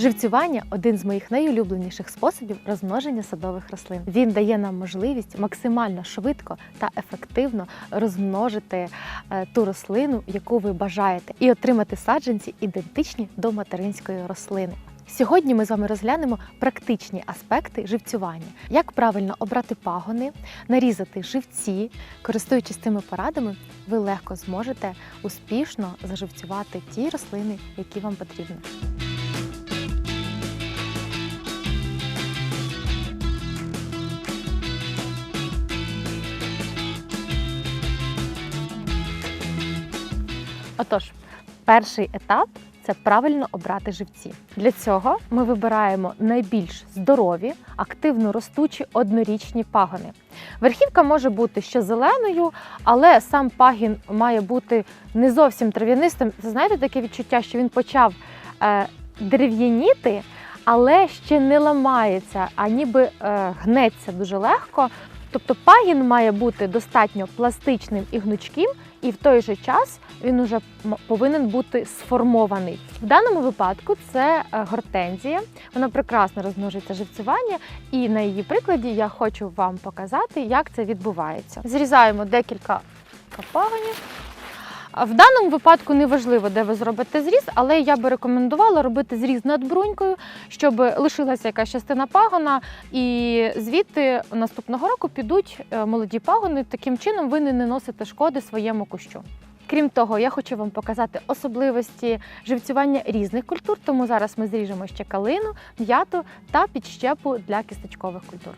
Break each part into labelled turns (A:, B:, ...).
A: Живцювання один з моїх найулюбленіших способів розмноження садових рослин. Він дає нам можливість максимально швидко та ефективно розмножити е, ту рослину, яку ви бажаєте, і отримати саджанці ідентичні до материнської рослини. Сьогодні ми з вами розглянемо практичні аспекти живцювання, як правильно обрати пагони, нарізати живці. Користуючись цими порадами, ви легко зможете успішно заживцювати ті рослини, які вам потрібні. Отож, перший етап це правильно обрати живці. Для цього ми вибираємо найбільш здорові, активно ростучі однорічні пагони. Верхівка може бути ще зеленою, але сам пагін має бути не зовсім трав'янистим. Це знаєте таке відчуття, що він почав е, дерев'яніти, але ще не ламається, а ніби е, гнеться дуже легко. Тобто пагін має бути достатньо пластичним і гнучким, і в той же час він уже повинен бути сформований. В даному випадку це е, гортензія. Вона прекрасно розмножується живцювання, і на її прикладі я хочу вам показати, як це відбувається. Зрізаємо декілька пагонів. В даному випадку не важливо, де ви зробите зріз, але я би рекомендувала робити зріз над брунькою, щоб лишилася якась частина пагона, і звідти наступного року підуть е, молоді пагони. Таким чином ви не носите шкоди своєму кущу. Крім того, я хочу вам показати особливості живцювання різних культур, тому зараз ми зріжемо ще калину, м'яту та підщепу для кісточкових культур.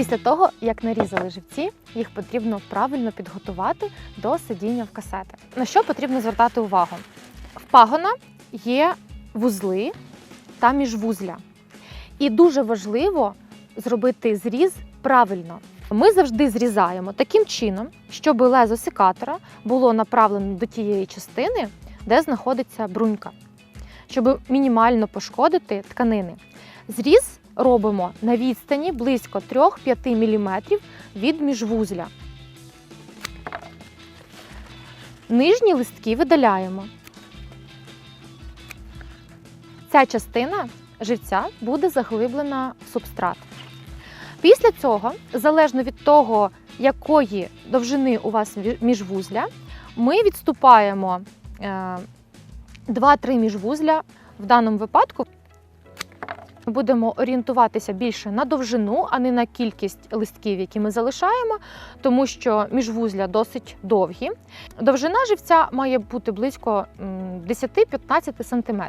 A: Після того, як нарізали живці, їх потрібно правильно підготувати до сидіння в касети. На що потрібно звертати увагу? В пагона є вузли та міжвузля. І дуже важливо зробити зріз правильно. Ми завжди зрізаємо таким чином, щоб лезо секатора було направлено до тієї частини, де знаходиться брунька, щоб мінімально пошкодити тканини. Зріз робимо на відстані близько 3-5 мм від міжвузля. Нижні листки видаляємо. Ця частина живця буде заглиблена в субстрат. Після цього, залежно від того, якої довжини у вас міжвузля, ми відступаємо е, 2-3 міжвузля. В даному випадку будемо орієнтуватися більше на довжину, а не на кількість листків, які ми залишаємо, тому що міжвузля досить довгі. Довжина живця має бути близько 10-15 см.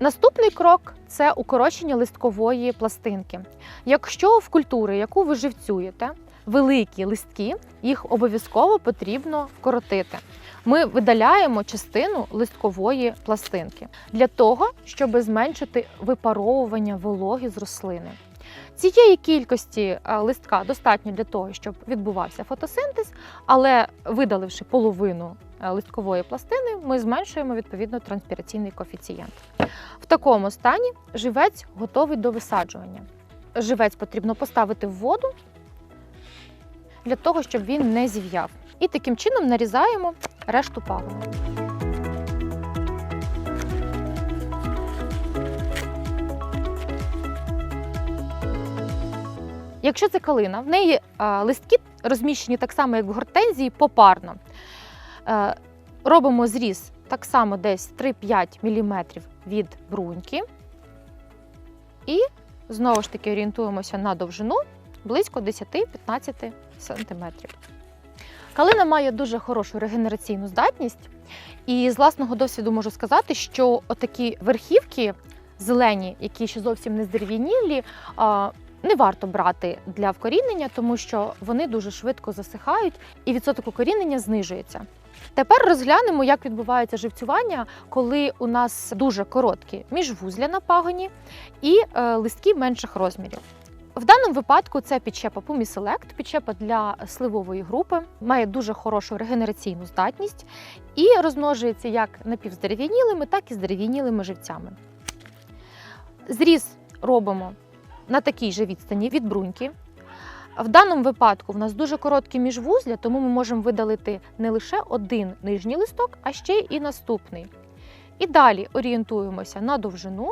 A: Наступний крок це укорочення листкової пластинки. Якщо в культури, яку ви живцюєте, великі листки, їх обов'язково потрібно вкоротити. Ми видаляємо частину листкової пластинки для того, щоб зменшити випаровування вологи з рослини. Цієї кількості е, листка достатньо для того, щоб відбувався фотосинтез, але видаливши половину е, листкової пластини, ми зменшуємо відповідно транспіраційний коефіцієнт. В такому стані живець готовий до висаджування. Живець потрібно поставити в воду для того, щоб він не зів'яв. І таким чином нарізаємо решту пагону. Якщо це калина, в неї листки розміщені так само, як в гортензії, попарно. Е, робимо зріз так само десь 3-5 мм від бруньки. І знову ж таки орієнтуємося на довжину близько 10-15 см. Калина має дуже хорошу регенераційну здатність, і з власного досвіду можу сказати, що отакі верхівки зелені, які ще зовсім не здерев'янілі, не варто брати для вкорінення, тому що вони дуже швидко засихають і відсоток укорінення знижується. Тепер розглянемо, як відбувається живцювання, коли у нас дуже короткі міжвузля на пагоні і е, листки менших розмірів. В даному випадку це підщепа Pumiselect, підщепа для сливової групи, має дуже хорошу регенераційну здатність і розмножується як напівздерев'янілими, так і здерев'янілими живцями. Зріз робимо на такій же відстані від бруньки. В даному випадку в нас дуже короткі міжвузля, тому ми можемо видалити не лише один нижній листок, а ще і наступний. І далі орієнтуємося на довжину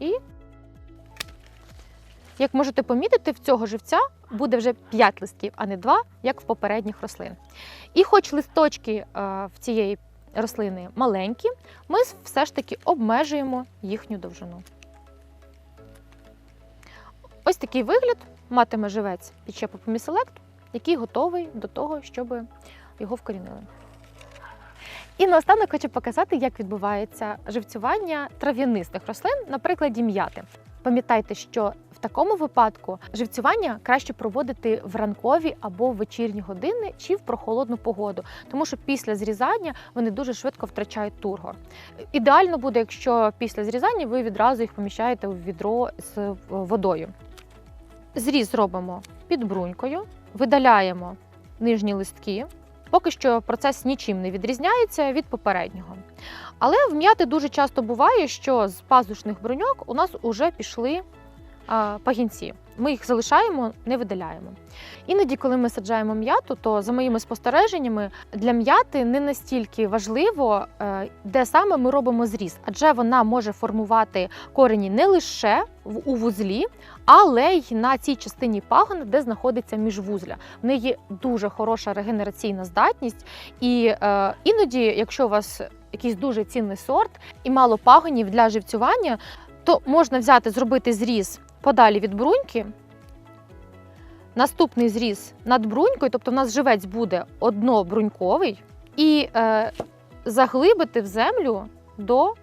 A: і, як можете помітити, в цього живця буде вже 5 листків, а не 2, як в попередніх рослин. І хоч листочки е, в цієї рослини маленькі, ми все ж таки обмежуємо їхню довжину. Ось такий вигляд матиме живець підщепу поміселект, який готовий до того, щоб його вкорінили. І наостанок хочу показати, як відбувається живцювання трав'янистих рослин на прикладі м'яти. Пам'ятайте, що такому випадку живцювання краще проводити в ранкові або в вечірні години чи в прохолодну погоду, тому що після зрізання вони дуже швидко втрачають тургор. Ідеально буде, якщо після зрізання ви відразу їх поміщаєте в відро з водою. Зріз робимо під брунькою, видаляємо нижні листки. Поки що процес нічим не відрізняється від попереднього. Але в м'яти дуже часто буває, що з пазушних бруньок у нас вже пішли пагінці. Ми їх залишаємо, не видаляємо. Іноді, коли ми саджаємо м'яту, то за моїми спостереженнями для м'яти не настільки важливо, е, де саме ми робимо зріз, адже вона може формувати корені не лише у вузлі, але й на цій частині пагона, де знаходиться міжвузля. В неї дуже хороша регенераційна здатність, і е, іноді, якщо у вас якийсь дуже цінний сорт і мало пагонів для живцювання, то можна взяти, зробити зріз подалі від бруньки. Наступний зріз над брунькою, тобто в нас живець буде однобруньковий, і е, заглибити в землю до е,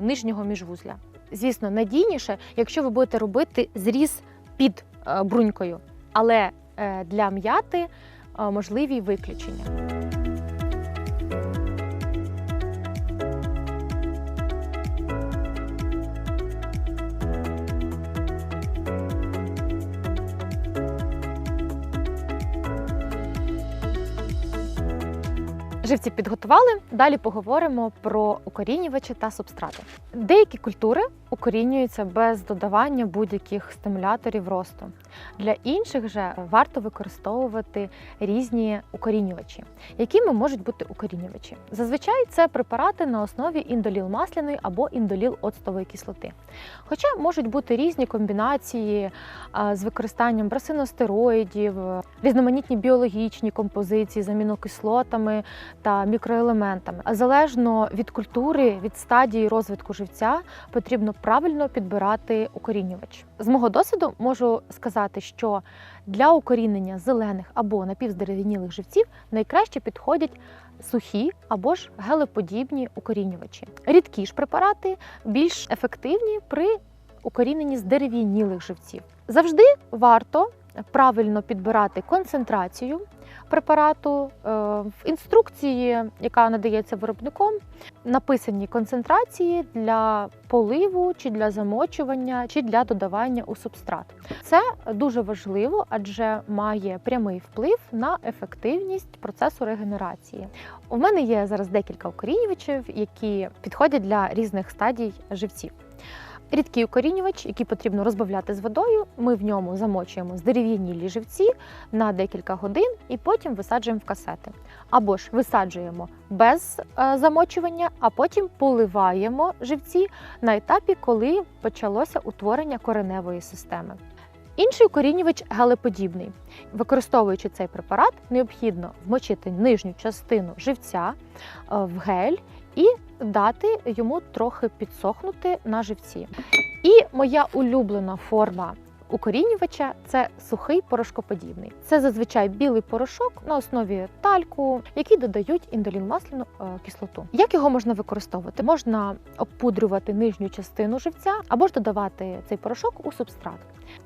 A: нижнього міжвузля. Звісно, надійніше, якщо ви будете робити зріз під е, брунькою, але е, для м'яти е, можливі виключення. Живці підготували. Далі поговоримо про укорінювачі та субстрати. Деякі культури укорінюються без додавання будь-яких стимуляторів росту. Для інших же варто використовувати різні укорінювачі. Якими можуть бути укорінювачі? Зазвичай це препарати на основі індоліл масляної або індоліл оцтової кислоти. Хоча можуть бути різні комбінації з використанням брасиностероїдів, різноманітні біологічні композиції з амінокислотами та мікроелементами. Залежно від культури, від стадії розвитку живця, потрібно правильно підбирати укорінювач. З мого досвіду можу сказати, що для укорінення зелених або напівздерев'янілих живців найкраще підходять сухі або ж гелеподібні укорінювачі. Рідкі ж препарати більш ефективні при укоріненні здерев'янілих живців. Завжди варто правильно підбирати концентрацію препарату Е, в інструкції, яка надається виробником, написані концентрації для поливу чи для замочування, чи для додавання у субстрат. Це дуже важливо, адже має прямий вплив на ефективність процесу регенерації. У мене є зараз декілька укорінювачів, які підходять для різних стадій живців. Рідкий укорінювач, який потрібно розбавляти з водою. Ми в ньому замочуємо здерев'янілі живці на декілька годин і потім висаджуємо в касети. Або ж висаджуємо без е, замочування, а потім поливаємо живці на етапі, коли почалося утворення кореневої системи. Інший укорінювач гелеподібний. Використовуючи цей препарат, необхідно вмочити нижню частину живця е, в гель і дати йому трохи підсохнути на живці. І моя улюблена форма укорінювача це сухий порошкоподібний. Це зазвичай білий порошок на основі тальку, який додають індолінмасляну е, кислоту. Як його можна використовувати? Можна обпудрювати нижню частину живця або ж додавати цей порошок у субстрат.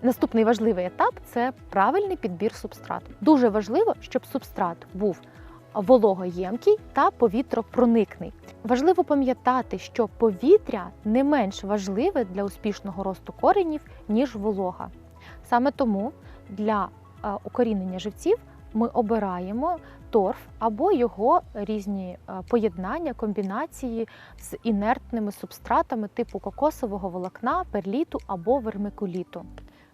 A: Наступний важливий етап це правильний підбір субстрату. Дуже важливо, щоб субстрат був вологоємкий та повітропроникний. Важливо пам'ятати, що повітря не менш важливе для успішного росту коренів, ніж волога. Саме тому для е, укорінення живців ми обираємо торф або його різні е, поєднання, комбінації з інертними субстратами типу кокосового волокна, перліту або вермикуліту.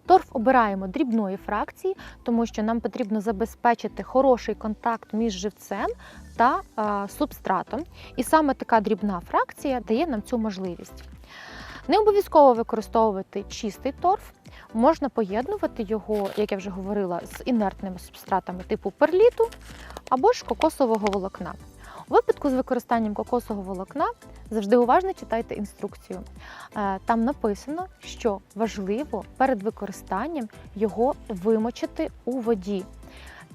A: Торф обираємо дрібної фракції, тому що нам потрібно забезпечити хороший контакт між живцем та субстратом. І саме така дрібна фракція дає нам цю можливість. Не обов'язково використовувати чистий торф, можна поєднувати його, як я вже говорила, з інертними субстратами типу перліту або ж кокосового волокна. У випадку з використанням кокосового волокна завжди уважно читайте інструкцію. Е, Там написано, що важливо перед використанням його вимочити у воді.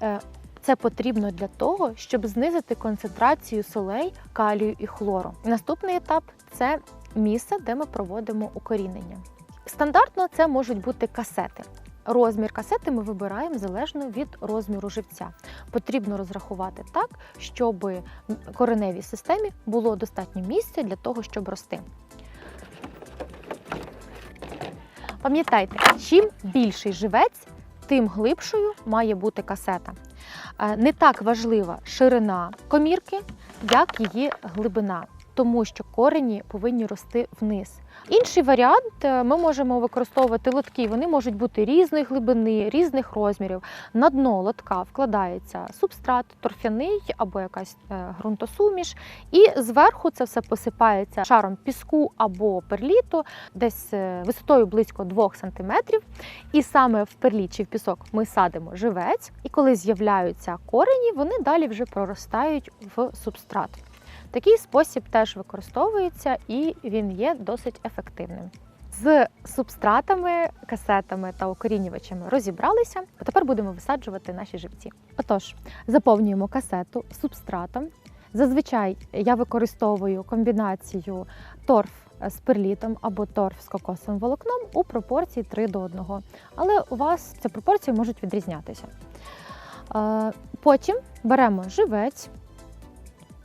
A: Е, Це потрібно для того, щоб знизити концентрацію солей, калію і хлору. Наступний етап це місце, де ми проводимо укорінення. Стандартно це можуть бути касети. Розмір касети ми вибираємо залежно від розміру живця. Потрібно розрахувати так, щоб кореневій системі було достатньо місця для того, щоб рости. Пам'ятайте, чим більший живець, тим глибшою має бути касета. Е, Не так важлива ширина комірки, як її глибина, тому що корені повинні рости вниз. Інший варіант е, ми можемо використовувати лотки. Вони можуть бути різної глибини, різних розмірів. На дно лотка вкладається субстрат, торфяний або якась е, ґрунтосуміш, і зверху це все посипається шаром піску або перліту, десь е, висотою близько 2 см. І саме в перліт чи в пісок ми садимо живець, і коли з'являються корені, вони далі вже проростають в субстрат. Такий спосіб теж використовується і він є досить ефективним. З субстратами, касетами та укорінювачами розібралися, а тепер будемо висаджувати наші живці. Отож, заповнюємо касету субстратом. Зазвичай я використовую комбінацію торф з перлітом або торф з кокосовим волокном у пропорції 3 до 1. Але у вас ці пропорції можуть відрізнятися. Е, Потім беремо живець.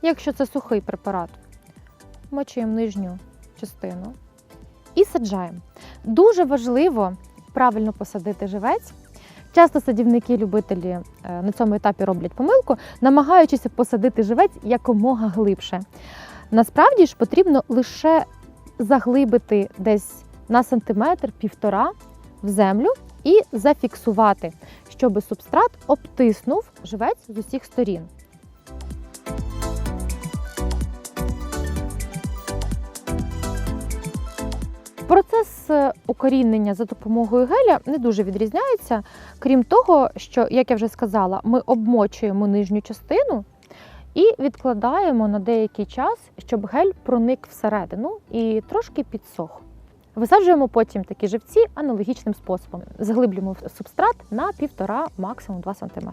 A: Якщо це сухий препарат, мочуємо нижню частину і саджаємо. Дуже важливо правильно посадити живець. Часто садівники-любителі е, на цьому етапі роблять помилку, намагаючись посадити живець якомога глибше. Насправді ж потрібно лише заглибити десь на сантиметр півтора в землю і зафіксувати, щоб субстрат обтиснув живець з усіх сторін. Процес е, укорінення за допомогою геля не дуже відрізняється, крім того, що, як я вже сказала, ми обмочуємо нижню частину і відкладаємо на деякий час, щоб гель проник всередину і трошки підсох. Висаджуємо потім такі живці аналогічним способом. Заглиблюємо субстрат на 1,5, максимум 2 см.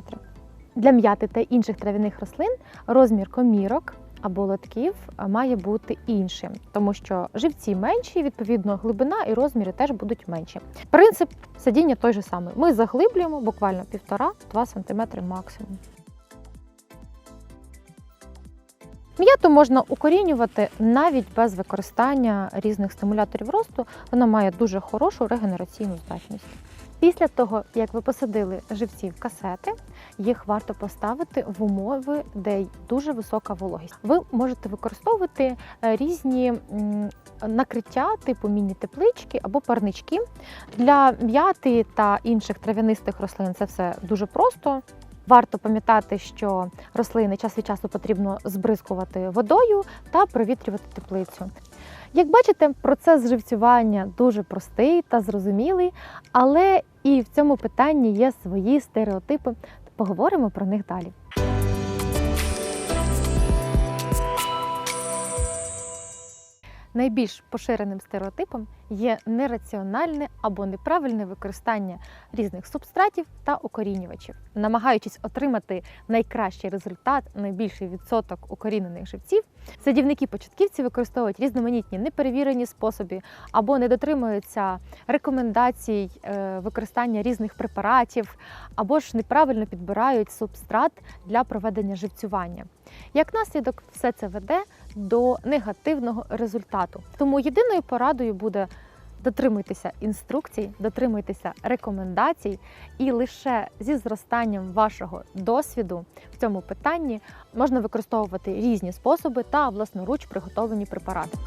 A: Для м'яти та інших трав'яних рослин розмір комірок або лотків має бути іншим, тому що живці менші, відповідно, глибина і розміри теж будуть менші. Принцип садіння той же самий. Ми заглиблюємо буквально 1,5-2 см максимум. М'яту можна укорінювати навіть без використання різних стимуляторів росту. Вона має дуже хорошу регенераційну здатність. Після того, як ви посадили живці в касети, їх варто поставити в умови, де дуже висока вологість. Ви можете використовувати е, різні накриття, типу міні-теплички або парнички. Для м'яти та інших трав'янистих рослин це все дуже просто. Варто пам'ятати, що рослини час від часу потрібно збризкувати водою та провітрювати теплицю. Як бачите, процес живцювання дуже простий та зрозумілий, але і в цьому питанні є свої стереотипи. Поговоримо про них далі. Найбільш поширеним стереотипом є нераціональне або неправильне використання різних субстратів та укорінювачів. Намагаючись отримати найкращий результат, найбільший відсоток укорінених живців, садівники-початківці використовують різноманітні неперевірені способи або не дотримуються рекомендацій е, використання різних препаратів, або ж неправильно підбирають субстрат для проведення живцювання. Як наслідок, все це веде до негативного результату. Тому єдиною порадою буде дотримуйтеся інструкцій, дотримуйтеся рекомендацій, і лише зі зростанням вашого досвіду в цьому питанні можна використовувати різні способи та власноруч приготовлені препарати.